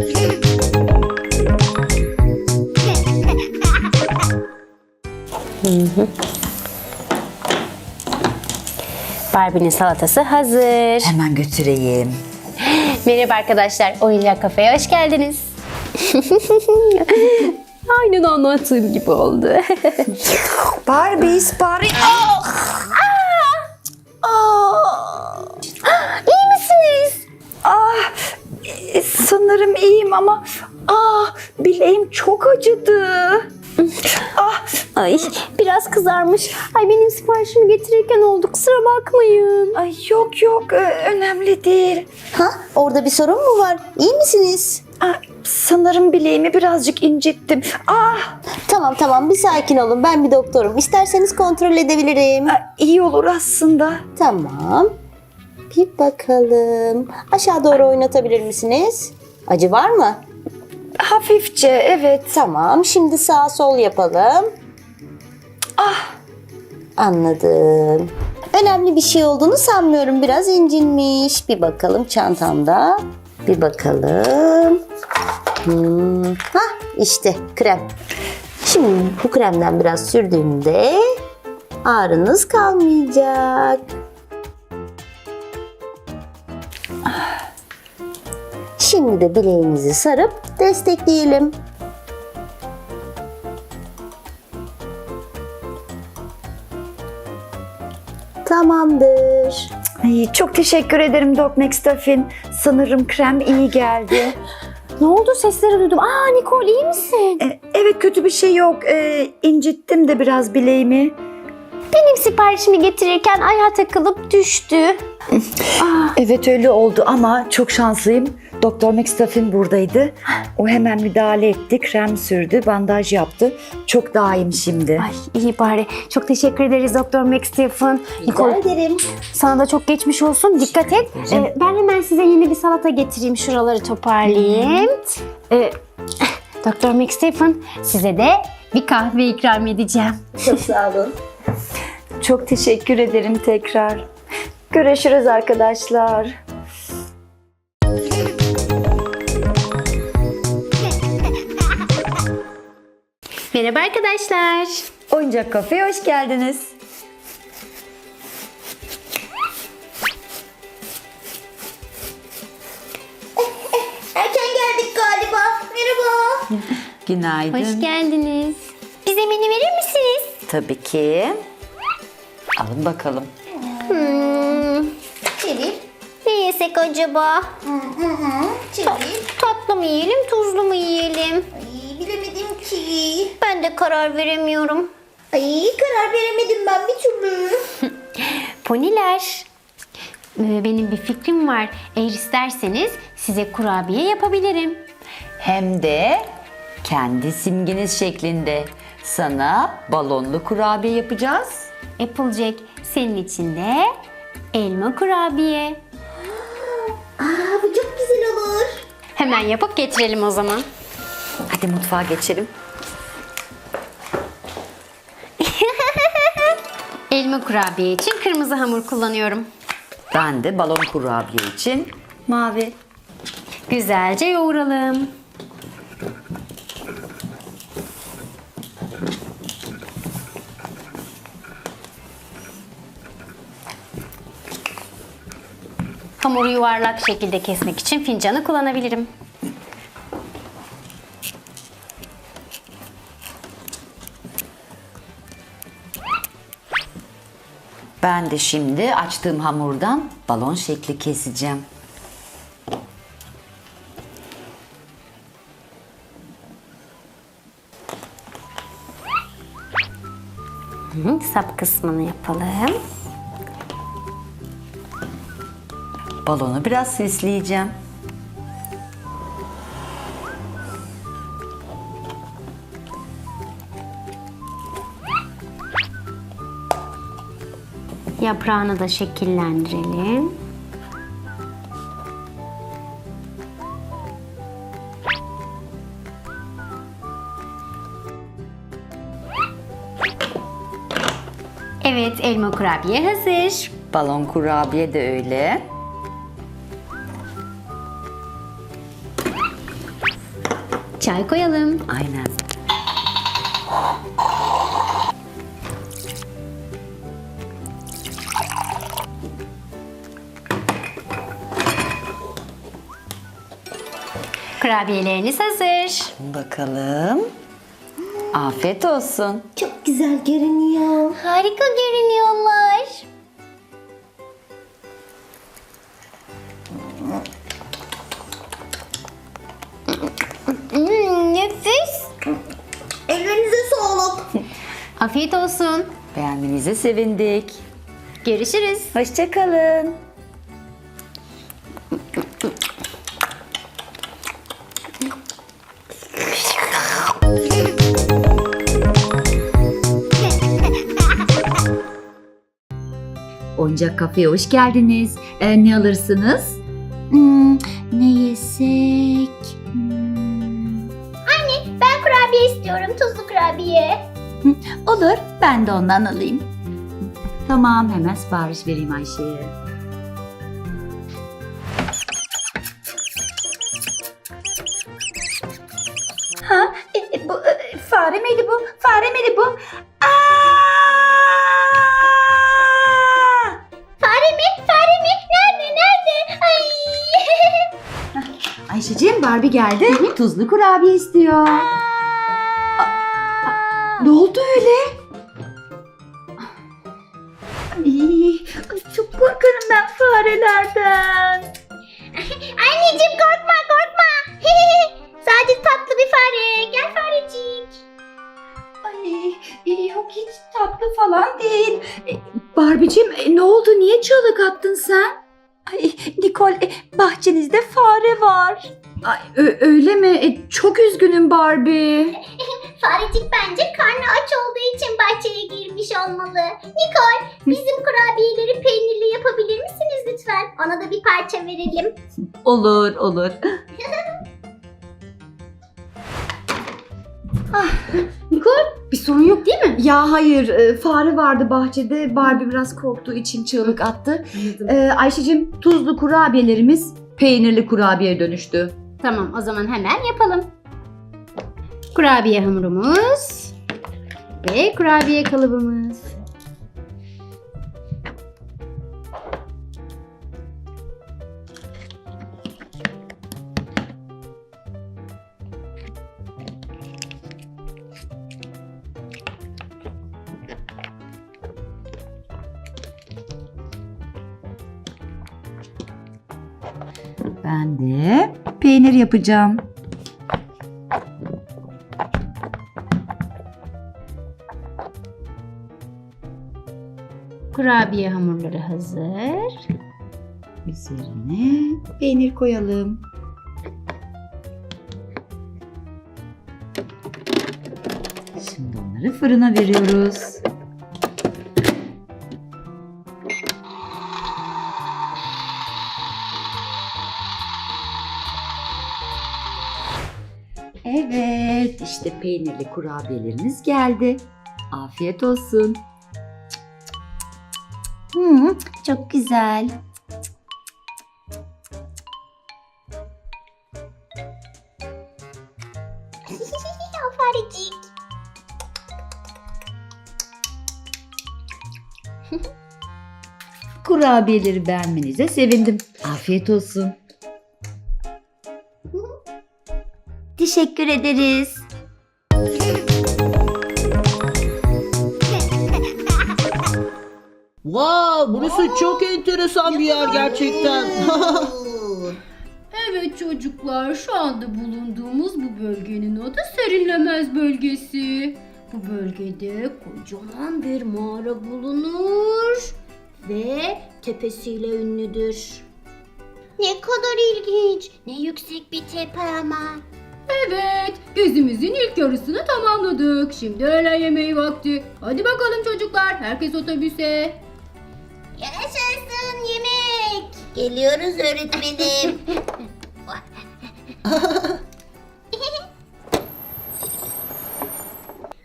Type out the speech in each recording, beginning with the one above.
Barbie'nin salatası hazır. Hemen götüreyim. Merhaba arkadaşlar, Oyuncak Kafe'ye hoş geldiniz. Aynen anlattığım gibi oldu. Barbie, Barbie. Sanırım iyiyim ama ah, bileğim çok acıdı. Ah, Ay biraz kızarmış. Ay benim siparişimi getirirken oldu kusura bakmayın. ay yok yok önemli değil. Ha? Orada bir sorun mu var? İyi misiniz? Ah, sanırım bileğimi birazcık incittim. Ah, Tamam tamam bir sakin olun. Ben bir doktorum. İsterseniz kontrol edebilirim. ah, iyi olur aslında. Tamam. Bir bakalım. Aşağı doğru oynatabilir misiniz? Acı var mı? Hafifçe evet. Tamam. Şimdi sağ sol yapalım. Ah, Anladım. Önemli bir şey olduğunu sanmıyorum. Biraz incinmiş. Bir bakalım çantamda. Bir bakalım. Hmm. Hah işte krem. Şimdi bu kremden biraz sürdüğümde ağrınız kalmayacak. Şimdi de bileğinizi sarıp destekleyelim. Tamamdır. ay, çok teşekkür ederim Doc McStuffin. Sanırım krem iyi geldi. Ne oldu sesleri duydum. Aa Nicole iyi misin? E, evet kötü bir şey yok. E, incittim de biraz bileğimi. Benim siparişimi getirirken ayağa takılıp düştü. Evet öyle oldu ama çok şanslıyım. Doktor McStuffin buradaydı. O hemen müdahale etti, krem sürdü, bandaj yaptı. Çok daha iyiyim şimdi. Ay iyi bari. Çok teşekkür ederiz Doktor. Rica Nicole ederim. sana da çok geçmiş olsun. Dikkat et. Ee, ben hemen size yeni bir salata getireyim. Şuraları toparlayayım. Ee, Doktor Max Stephen size de bir kahve ikram edeceğim. Çok sağ olun. Çok teşekkür ederim tekrar. Görüşürüz arkadaşlar. Merhaba arkadaşlar. Oyuncak kafeye hoş geldiniz. Erken geldik galiba. Merhaba. Günaydın. Hoş geldiniz. Bize menü verir misiniz? Tabii ki. Alın bakalım. Çevir. Ne yesek acaba? Çevir. Tatlı mı yiyelim, tuzlu mu yiyelim? Ki. Ben de karar veremiyorum. Ay karar veremedim ben bir türlü. Poniler. ee, Benim bir fikrim var. Eğer isterseniz size kurabiye yapabilirim. Hem de kendi simginiz şeklinde sana balonlu kurabiye yapacağız. Applejack senin için de elma kurabiye. Aa bu çok güzel olur. Hemen yapıp getirelim o zaman. Hadi mutfağa geçelim. Elma kurabiye için kırmızı hamur kullanıyorum. Ben de balon kurabiye için mavi. Güzelce yoğuralım. Hamuru yuvarlak şekilde kesmek için fincanı kullanabilirim. Ben de şimdi açtığım hamurdan balon şekli keseceğim. Hı, Sap kısmını yapalım. Balonu biraz süsleyeceğim. Yaprağını da şekillendirelim. Evet, elma kurabiye hazır. Balon kurabiye de öyle. Çay koyalım. Aynen. Kurabiyeleriniz hazır. Bakalım. Afiyet olsun. Çok güzel görünüyor. Harika görünüyorlar. Hmm, nefis. Ellerinize sağlık. Afiyet olsun. Beğendiğinize sevindik. Görüşürüz. Hoşçakalın. Oyuncak kafeye hoş geldiniz. Ee, ne alırsınız? Hmm, ne yesek? Hmm. Ben kurabiye istiyorum, tuzlu kurabiye. Olur, ben de ondan alayım. Tamam, hemen sipariş vereyim Ayşe'ye. Ayşe'cim Barbie geldi. Tuzlu kurabiye istiyor. Ne oldu öyle? Ay, çok korkarım ben farelerden. Anneciğim korkma korkma. Sadece tatlı bir fare. Gel farecik. Ay, e, yok hiç tatlı falan değil. E, Barbie'cim e, ne oldu? Niye çığlık attın sen? Ay, Nicole e, bahçenizde fare var. Ay, ö- öyle mi? E, çok üzgünüm Barbie. Farecik bence karnı aç olduğu için bahçeye girmiş olmalı. Nicole bizim kurabiyeleri peynirli yapabilir misiniz lütfen? Ona da bir parça verelim. Olur, olur. Sorun yok değil mi? Ya hayır, e, fare vardı bahçede. Barbie biraz korktuğu için çığlık attı. E, Ayşe'cim tuzlu kurabiyelerimiz peynirli kurabiyeye dönüştü. Tamam o zaman hemen yapalım. Kurabiye hamurumuz ve kurabiye kalıbımız. Ben de peynir yapacağım. Kurabiye hamurları hazır. Üzerine peynir koyalım. Şimdi onları fırına veriyoruz. İşte peynirli kurabiyelerimiz geldi. Afiyet olsun. Hmm, çok güzel. Farecik. Kurabiyeleri beğenmenize sevindim. Afiyet olsun. Teşekkür ederiz. Wow, burası çok enteresan bir yer gerçekten. Evet çocuklar, şu anda bulunduğumuz bu bölgenin adı Serinlemez Bölgesi. Bu bölgede kocaman bir mağara bulunur ve tepesiyle ünlüdür. Ne kadar ilginç. Ne yüksek bir tepe ama. Evet, gezimizin ilk yarısını tamamladık. Şimdi öğlen yemeği vakti. Hadi bakalım çocuklar, herkes otobüse. Yaşasın yemek. Geliyoruz öğretmenim.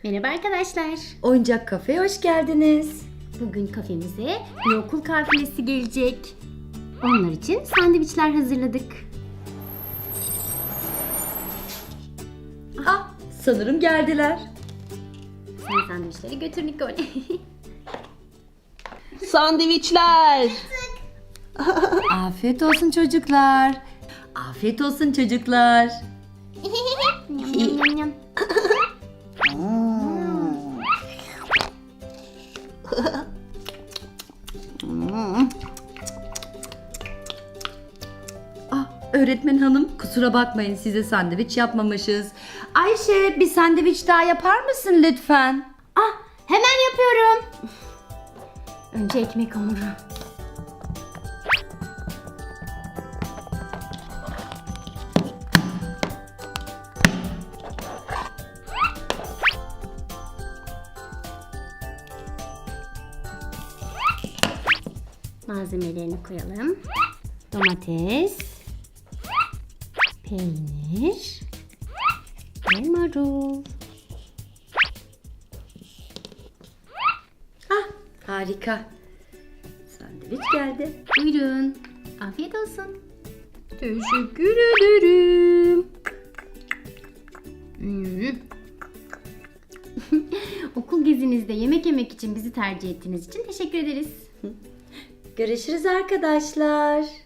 Merhaba arkadaşlar. Oyuncak kafeye hoş geldiniz. Bugün kafemize bir okul kafilesi gelecek. Onlar için sandviçler hazırladık. sanırım geldiler. Sen sandviçleri götür Nicole. Sandviçler. Afiyet olsun çocuklar. Afiyet olsun çocuklar. Ah, öğretmen hanım kusura bakmayın size sandviç yapmamışız. Ayşe bir sandviç daha yapar mısın lütfen? Önce ekmek hamuru. Malzemelerini koyalım. Domates, peynir ve marul. Harika. Sandviç geldi. Buyurun. Afiyet olsun. Teşekkür ederim. Okul gezinizde yemek yemek için bizi tercih ettiğiniz için teşekkür ederiz. Görüşürüz arkadaşlar.